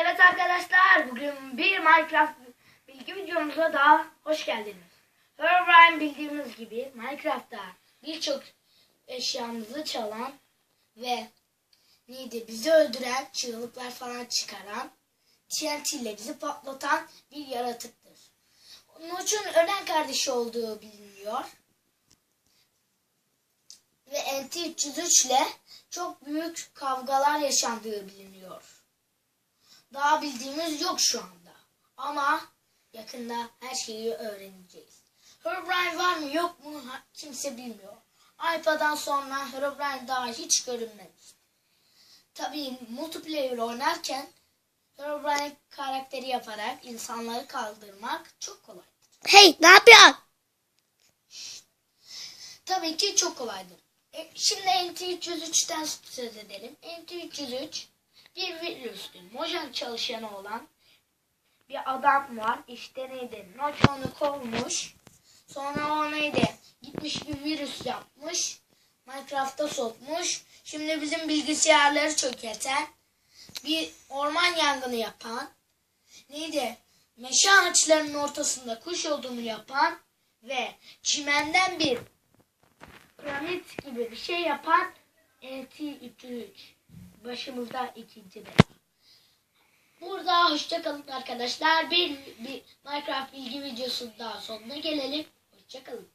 Evet arkadaşlar bugün bir Minecraft bilgi videomuza daha hoş geldiniz. Herobrine bildiğimiz gibi Minecraft'ta birçok eşyamızı çalan ve neydi bizi öldüren çığlıklar falan çıkaran TNT ile bizi patlatan bir yaratıktır. Onun ölen kardeşi olduğu biliniyor. Ve NT303 ile çok büyük kavgalar yaşandığı biliniyor. Daha bildiğimiz yok şu anda. Ama yakında her şeyi öğreneceğiz. Herobrine var mı yok mu kimse bilmiyor. Alpa'dan sonra Herobrine daha hiç görünmemiş. Tabii multiplayer oynarken Herobrine karakteri yaparak insanları kaldırmak çok kolay. Hey ne yapıyorsun? Tabii ki çok kolaydır. E, şimdi NT303'ten söz edelim. NT303 bir virüstü. Mojang çalışanı olan bir adam var. İşte neydi? Notch onu kovmuş. Sonra o neydi? Gitmiş bir virüs yapmış. Minecraft'a sokmuş. Şimdi bizim bilgisayarları çökerten bir orman yangını yapan neydi? Meşe ağaçlarının ortasında kuş olduğunu yapan ve çimenden bir piramit gibi bir şey yapan NT303 başımızda ikinci de. Burada hoşçakalın arkadaşlar. Bir, bir Minecraft bilgi videosunun daha sonuna gelelim. Hoşçakalın.